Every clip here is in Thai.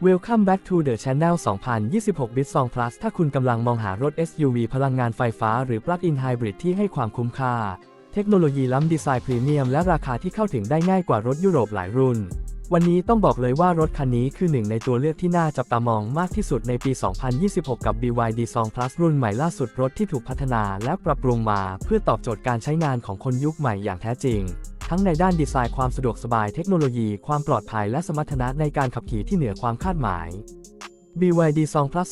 Welcome back to the channel 2026 Bit Song Plus ถ้าคุณกำลังมองหารถ SUV พลังงานไฟฟ้าหรือ Plug-in Hybrid ที่ให้ความคุ้มค่า เทคโนโลยีล้ำดีไซน์พรีเมียมและราคาที่เข้าถึงได้ง่ายกว่ารถยุโรปหลายรุ่น วันนี้ต้องบอกเลยว่ารถคันนี้คือหนึ่งในตัวเลือกที่น่าจับตามองมากที่สุดในปี 2026 กับ BYD Song Plus รุ่นใหม่ล่าสุดรถที่ถูกพัฒนาและปรับปรุงมา เพื่อตอบโจทย์การใช้งานของคนยุคใหม่อย่างแท้จริง ทั้งในด้านดีไซน์ความสะดวกสบายเทคโนโลยีความปลอดภัยและสมรรถนะในการขับขี่ที่เหนือความคาดหมาย BYD Song Plus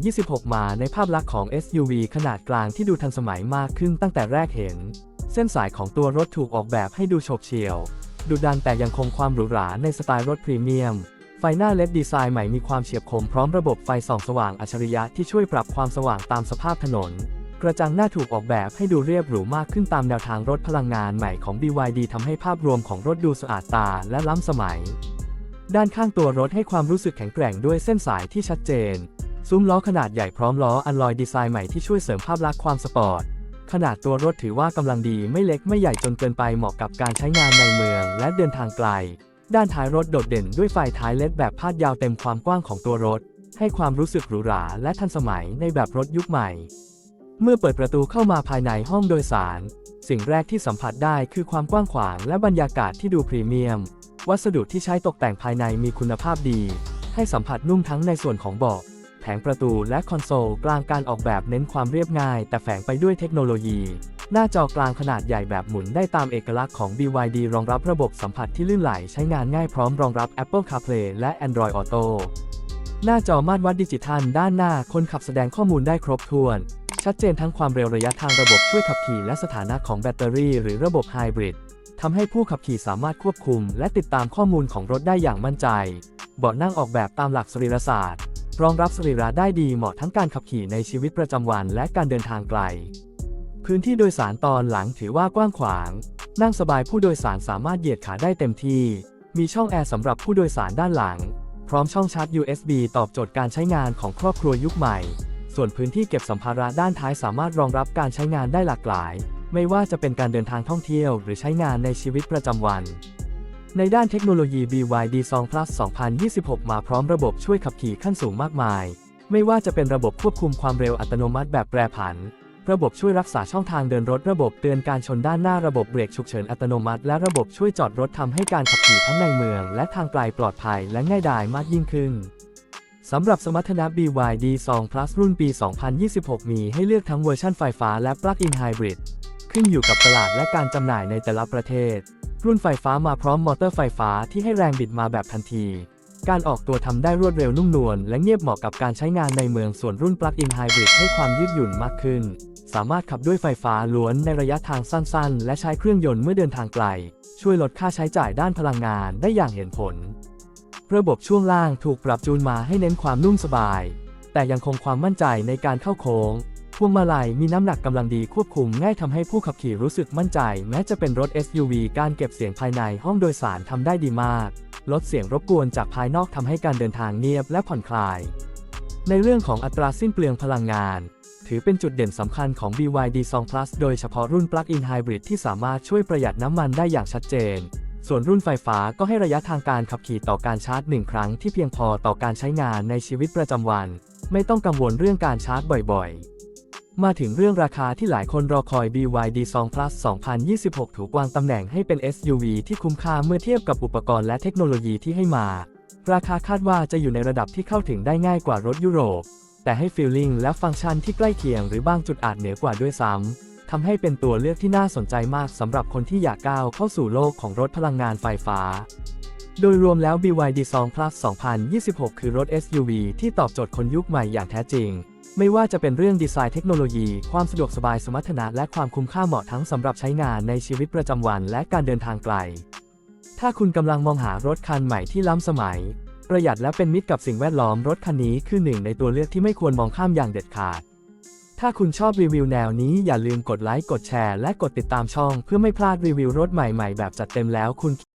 2026 มาในภาพลักษณ์ของ SUV ขนาดกลางที่ดูทันสมัยมากขึ้นตั้งแต่แรกเห็น เส้นสายของตัวรถถูกออกแบบให้ดูโฉบเฉี่ยวดุดันแต่ยังคงความหรูหราในสไตล์รถพรีเมียม ไฟหน้าเล็ดดีไซน์ใหม่มีความเฉียบคมพร้อมระบบไฟส่องสว่างอัจฉริยะที่ช่วยปรับความสว่างตามสภาพถนน ระจังหน้าถูกออกแบบให้ดูเรียบหรูมากขึ้นตามแนวทางรถพลังงานใหม่ของ BYD ทำให้ภาพรวมของรถดูสะอาดตาและล้ำสมัย ด้านข้างตัวรถให้ความรู้สึกแข็งแกร่งด้วยเส้นสายที่ชัดเจน ซุ้มล้อขนาดใหญ่พร้อมล้ออันลอยดีไซน์ใหม่ที่ช่วยเสริมภาพลักษณ์ความสปอร์ต ขนาดตัวรถถือว่ากำลังดีไม่เล็กไม่ใหญ่จนเกินไปเหมาะกับการใช้งานในเมือง และเดินทางไกล ด้านท้ายรถโดดเด่นด้วยไฟท้ายเลดแบบพาดยาวเต็มความกว้างของตัวรถ ให้ความรู้สึกหรูหราและทันสมัยในแบบรถยุคใหม่ เมื่อเปิดประตูเข้ามาภายในห้องโดยสาร สิ่งแรกที่สัมผัสได้คือความกว้างขวางและบรรยากาศที่ดูพรีเมียม วัสดุที่ใช้ตกแต่งภายในมีคุณภาพดี ให้สัมผัสนุ่มทั้งในส่วนของเบาะแผงประตูและคอนโซลกลางการออกแบบเน้นความเรียบง่าย แต่แฝงไปด้วยเทคโนโลยี หน้าจอกลางขนาดใหญ่แบบหมุนได้ตามเอกลักษณ์ของ BYD รองรับระบบสัมผัสที่ลื่นไหลใช้งานง่ายพร้อมรองรับ Apple CarPlay และ Android Auto หน้าจอมาตรวัดดิจิทัลด้านหน้าคนขับแสดงข้อมูลได้ครบถ้วน ชัดเจนทั้งความเร็วระยะทางระบบช่วยขับขี่และสถานะของแบตเตอรี่หรือระบบไฮบริดทำให้ผู้ขับขี่สามารถควบคุม และติดตามข้อมูลของรถได้อย่างมั่นใจ เบาะนั่งออกแบบตามหลักสรีรศาสตร์ รองรับสรีระได้ดีเหมาะทั้งการขับขี่ในชีวิตประจำวันและการเดินทางไกล พื้นที่โดยสารตอนหลังถือว่ากว้างขวาง นั่งสบายผู้โดยสารสามารถเหยียดขาได้เต็มที่ มีช่องแอร์สำหรับผู้โดยสารด้านหลัง พร้อมช่องชาร์จ USB ตอบโจทย์การใช้งานของครอบครัวยุคใหม่ ส่วนพื้นที่เก็บสัมภาระด้านท้ายสามารถรองรับการใช้งานได้หลากหลาย ไม่ว่าจะเป็นการเดินทางท่องเที่ยว หรือใช้งานในชีวิตประจำวัน ในด้านเทคโนโลยี BYD Song Plus 2026 มาพร้อมระบบช่วยขับขี่ขั้นสูงมากมาย ไม่ว่าจะเป็นระบบควบคุมความเร็วอัตโนมัติแบบแปรผัน ระบบช่วยรักษาช่องทางเดินรถ ระบบเตือนการชนด้านหน้า ระบบเบรกฉุกเฉินอัตโนมัติ และระบบช่วยจอดรถทำให้การขับขี่ทั้งในเมือง และทางไกลปลอดภัยและง่ายดายมากยิ่งขึ้น สำหรับสมรรถนะ BYD Song Plus รุ่นปี 2026 มีให้เลือกทั้งเวอร์ชันไฟฟ้าและ Plug-in Hybrid ขึ้นอยู่กับตลาดและการจำหน่ายในแต่ละประเทศ รุ่นไฟฟ้ามาพร้อมมอเตอร์ไฟฟ้าที่ให้แรงบิดมาแบบทันที การออกตัวทำได้รวดเร็วนุ่มนวลและเงียบเหมาะกับการใช้งานในเมืองส่วนรุ่น Plug-in Hybrid ให้ความยืดหยุ่นมากขึ้น สามารถขับด้วยไฟฟ้าล้วนในระยะทางสั้น ๆ และใช้เครื่องยนต์เมื่อเดินทางไกล ช่วยลดค่าใช้จ่ายด้านพลังงานได้อย่างเห็นผล ระบบช่วงล่างถูกปรับจูนมาให้เน้นความนุ่มสบาย แต่ยังคงความมั่นใจในการเข้าโค้ง พวงมาลัยมีน้ำหนักกำลังดีควบคุมง่ายทำให้ผู้ขับขี่รู้สึกมั่นใจ แม้จะเป็นรถ SUV การเก็บเสียงภายในห้องโดยสารทำได้ดีมาก ลดเสียงรบกวนจากภายนอกทำให้การเดินทางเงียบและผ่อนคลาย ในเรื่องของอัตราสิ้นเปลืองพลังงานถือเป็นจุดเด่นสำคัญของ BYD Song Plus โดยเฉพาะรุ่น Plug-in Hybrid ที่สามารถช่วยประหยัดน้ำมันได้อย่างชัดเจน ส่วนรุ่นไฟฟ้าก็ให้ระยะทางการขับขี่ต่อการชาร์จหนึ่งครั้งที่เพียงพอต่อการใช้งานในชีวิตประจำวัน ไม่ต้องกังวลเรื่องการชาร์จบ่อยๆ มาถึงเรื่องราคาที่หลายคนรอคอย BYD Song Plus 2026 ถูกวางตำแหน่งให้เป็น SUV ที่คุ้มค่าเมื่อเทียบกับอุปกรณ์และเทคโนโลยีที่ให้มา ราคาคาดว่าจะอยู่ในระดับที่เข้าถึงได้ง่ายกว่ารถยุโรป แต่ให้ฟีลลิ่งและฟังก์ชันที่ใกล้เคียงหรือบางจุดอาจเหนือกว่าด้วยซ้ำ ทำให้เป็นตัวเลือกที่น่าสนใจมากสำหรับคนที่อยากก้าวเข้าสู่โลกของรถพลังงานไฟฟ้า โดยรวมแล้ว BYD Song Plus 2026 คือรถ SUV ที่ตอบโจทย์คนยุคใหม่อย่างแท้จริง ไม่ว่าจะเป็นเรื่องดีไซน์เทคโนโลยี ความสะดวกสบายสมรรถนะและความคุ้มค่าเหมาะทั้งสำหรับใช้งานในชีวิตประจำวันและการเดินทางไกล ถ้าคุณกำลังมองหารถคันใหม่ที่ล้ำสมัย ประหยัดและเป็นมิตรกับสิ่งแวดล้อมรถคันนี้คือหนึ่งในตัวเลือกที่ไม่ควรมองข้ามอย่างเด็ดขาด ถ้าคุณชอบรีวิวแนวนี้อย่าลืมกดไลค์กดแชร์และกดติดตามช่องเพื่อไม่พลาดรีวิวรถใหม่ๆ แบบจัดเต็มแล้วคุณ